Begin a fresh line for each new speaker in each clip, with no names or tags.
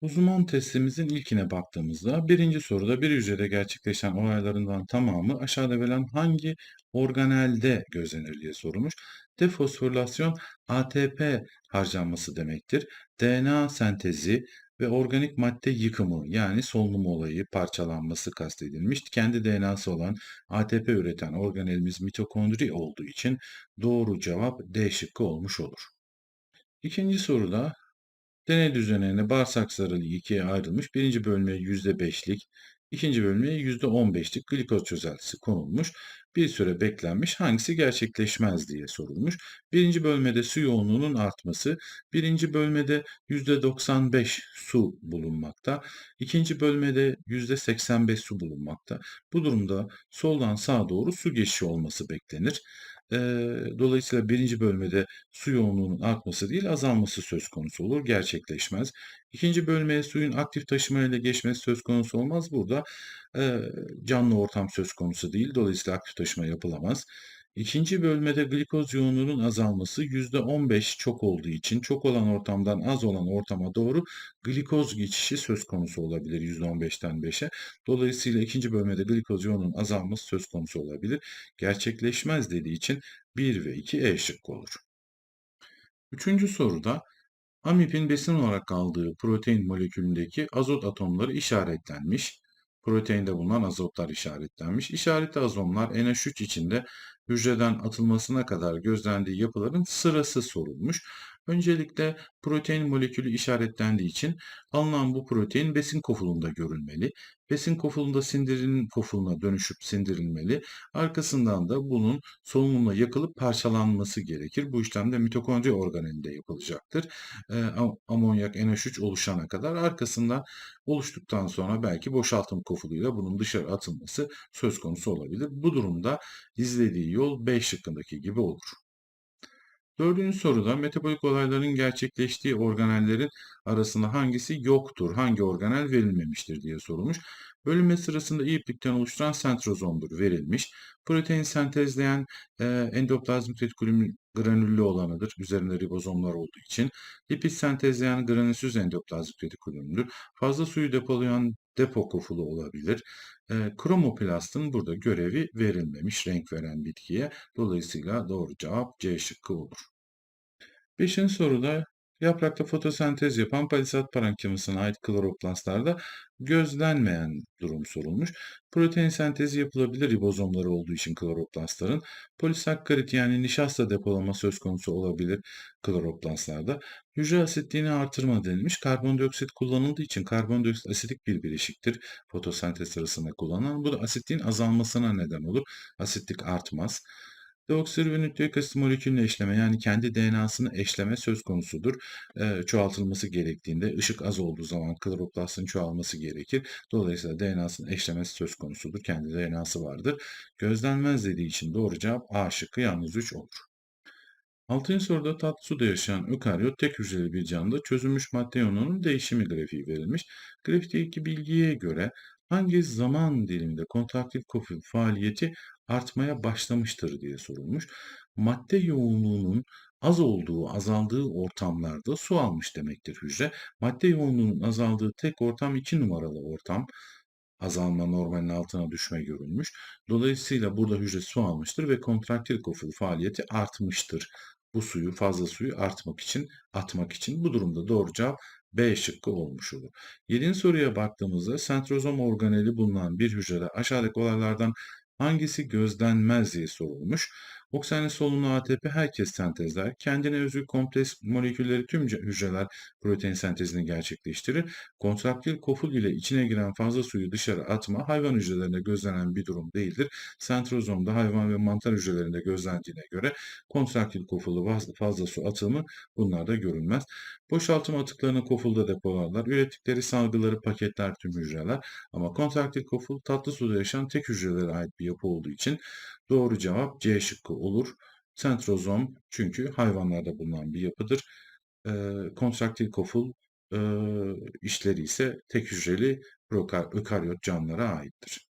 Uzman testimizin ilkine baktığımızda birinci soruda bir hücrede gerçekleşen olaylarından tamamı aşağıda verilen hangi organelde gözlenir diye sorulmuş. Defosforilasyon ATP harcanması demektir. DNA sentezi ve organik madde yıkımı yani solunum olayı parçalanması kastedilmiş. Kendi DNA'sı olan ATP üreten organelimiz mitokondri olduğu için doğru cevap D şıkkı olmuş olur. İkinci soruda Deney düzenlerinde bağırsak sarılığı ikiye ayrılmış. Birinci bölmeye %5'lik, ikinci bölmeye %15'lik glikoz çözeltisi konulmuş. Bir süre beklenmiş. Hangisi gerçekleşmez diye sorulmuş. Birinci bölmede su yoğunluğunun artması, birinci bölmede %95 su bulunmakta, ikinci bölmede %85 su bulunmakta. Bu durumda soldan sağa doğru su geçişi olması beklenir. Eee, dolayısıyla birinci bölmede su yoğunluğunun artması değil azalması söz konusu olur, gerçekleşmez. İkinci bölmeye suyun aktif taşımayla geçmesi söz konusu olmaz. Burada eee, canlı ortam söz konusu değil, dolayısıyla aktif taşıma yapılamaz. İkinci bölmede glikoz yoğunluğunun azalması %15 çok olduğu için çok olan ortamdan az olan ortama doğru glikoz geçişi söz konusu olabilir %15'ten 5'e. Dolayısıyla ikinci bölmede glikoz yoğunluğunun azalması söz konusu olabilir. Gerçekleşmez dediği için 1 ve 2 E şıkkı olur. Üçüncü soruda amipin besin olarak aldığı protein molekülündeki azot atomları işaretlenmiş. Proteinde bulunan azotlar işaretlenmiş. İşaretli azomlar NH3 içinde hücreden atılmasına kadar gözlendiği yapıların sırası sorulmuş. Öncelikle protein molekülü işaretlendiği için alınan bu protein besin kofulunda görülmeli. Besin kofulunda sindirim kofuluna dönüşüp sindirilmeli. Arkasından da bunun solunumla yakılıp parçalanması gerekir. Bu işlem de mitokondri organelinde yapılacaktır. E, amonyak NH3 oluşana kadar arkasından oluştuktan sonra belki boşaltım kofuluyla bunun dışarı atılması söz konusu olabilir. Bu durumda izlediği yol B şıkkındaki gibi olur. Dördüncü soruda metabolik olayların gerçekleştiği organellerin arasında hangisi yoktur, hangi organel verilmemiştir diye sorulmuş. Bölünme sırasında iplikten oluşturan sentrozomdur verilmiş. Protein sentezleyen e, endoplazmik retikulum granüllü olanıdır. Üzerinde ribozomlar olduğu için. Lipid sentezleyen granülsüz endoplazmik retikulumdur. Fazla suyu depolayan depo kofulu olabilir. E, kromoplastın burada görevi verilmemiş renk veren bitkiye. Dolayısıyla doğru cevap C şıkkı olur. Beşinci soruda yaprakta fotosentez yapan palisat parenkimasına ait kloroplastlarda gözlenmeyen durum sorulmuş. Protein sentezi yapılabilir ribozomları olduğu için kloroplastların. Polisakkarit yani nişasta depolama söz konusu olabilir kloroplastlarda. Hücre asitliğini artırma denilmiş. Karbondioksit kullanıldığı için karbondioksit asidik bir bileşiktir. Fotosentez sırasında kullanılan. Bu da asitliğin azalmasına neden olur. Asitlik artmaz. Deoksiribonükleik asit molekülünü eşleme yani kendi DNA'sını eşleme söz konusudur. E, çoğaltılması gerektiğinde ışık az olduğu zaman kloroplastın çoğalması gerekir. Dolayısıyla DNA'sının eşlemesi söz konusudur. Kendi DNA'sı vardır. Gözlenmez dediği için doğru cevap A şıkkı yalnız 3 olur. Altıncı soruda tatlı suda yaşayan ökaryot tek hücreli bir canlıda çözülmüş madde iyonunun değişimi grafiği verilmiş. Grafikteki bilgiye göre hangi zaman diliminde kontraktif kofil faaliyeti artmaya başlamıştır diye sorulmuş. Madde yoğunluğunun az olduğu, azaldığı ortamlarda su almış demektir hücre. Madde yoğunluğunun azaldığı tek ortam 2 numaralı ortam. Azalma normalin altına düşme görülmüş. Dolayısıyla burada hücre su almıştır ve kontraktil kofil faaliyeti artmıştır. Bu suyu, fazla suyu artmak için, atmak için. Bu durumda doğru cevap B şıkkı olmuş olur. Yedinci soruya baktığımızda sentrozom organeli bulunan bir hücrede aşağıdaki olaylardan hangisi gözlenmez diye sorulmuş. Oksijen solunumlu ATP herkes sentezler. Kendine özgü kompleks molekülleri tüm hücreler protein sentezini gerçekleştirir. Kontraktil koful ile içine giren fazla suyu dışarı atma hayvan hücrelerinde gözlenen bir durum değildir. Sentrozomda hayvan ve mantar hücrelerinde gözlendiğine göre kontraktil kofulu fazla su atımı bunlarda görülmez. Boşaltım atıklarını kofulda depolarlar. Ürettikleri salgıları paketler tüm hücreler. Ama kontraktil koful tatlı suda yaşayan tek hücrelere ait bir yapı olduğu için doğru cevap C şıkkı olur. Sentrozom çünkü hayvanlarda bulunan bir yapıdır. E, kontraktil koful e, işleri ise tek hücreli ökaryot canlılara aittir.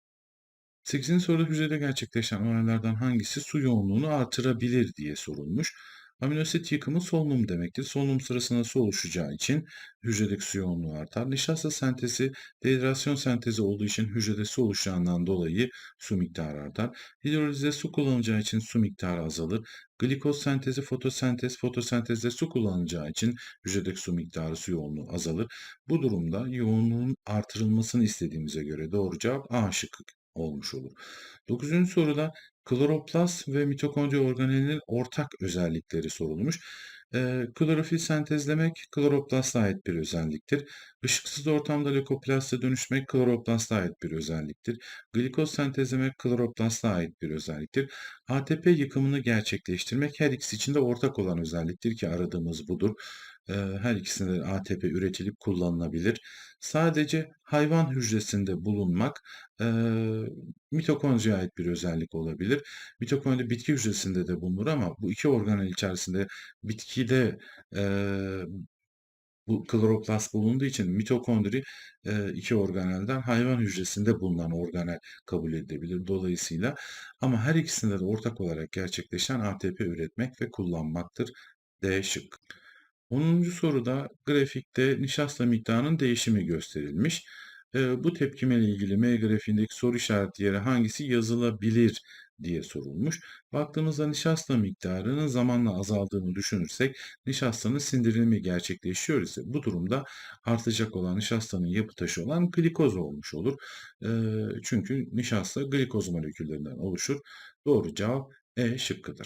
8. soruda hücrede gerçekleşen olaylardan hangisi su yoğunluğunu artırabilir diye sorulmuş. Aminoasit yıkımı solunum demektir. Solunum sırasında su oluşacağı için hücredeki su yoğunluğu artar. Nişasta sentezi dehidrasyon sentezi olduğu için hücrede su oluşacağından dolayı su miktarı artar. Hidrolizde su kullanılacağı için su miktarı azalır. Glikoz sentezi fotosentez, fotosentezde su kullanılacağı için hücredeki su miktarı, su yoğunluğu azalır. Bu durumda yoğunluğun artırılmasını istediğimize göre doğru cevap A şıkkı olmuş olur. 9. soruda kloroplast ve mitokondri organelinin ortak özellikleri sorulmuş. Eee, klorofil sentezlemek kloroplasta ait bir özelliktir. Işıksız ortamda lökoplaste dönüşmek kloroplasta ait bir özelliktir. Glikoz sentezlemek kloroplasta ait bir özelliktir. ATP yıkımını gerçekleştirmek her ikisi için de ortak olan özelliktir ki aradığımız budur. Her ikisinde de ATP üretilip kullanılabilir. Sadece hayvan hücresinde bulunmak eee mitokondriye ait bir özellik olabilir. Mitokondri bitki hücresinde de bulunur ama bu iki organel içerisinde bitkide eee, bu kloroplast bulunduğu için mitokondri eee, iki organelden hayvan hücresinde bulunan organel kabul edilebilir. Dolayısıyla ama her ikisinde de ortak olarak gerçekleşen ATP üretmek ve kullanmaktır. D şıkkı. 10. soruda grafikte nişasta miktarının değişimi gösterilmiş. Eee, bu tepkimeyle ilgili M grafiğindeki soru işareti yere hangisi yazılabilir diye sorulmuş. Baktığımızda nişasta miktarının zamanla azaldığını düşünürsek nişastanın sindirilimi gerçekleşiyor ise bu durumda artacak olan nişastanın yapı taşı olan glikoz olmuş olur. Eee, çünkü nişasta glikoz moleküllerinden oluşur. Doğru cevap E şıkkıdır.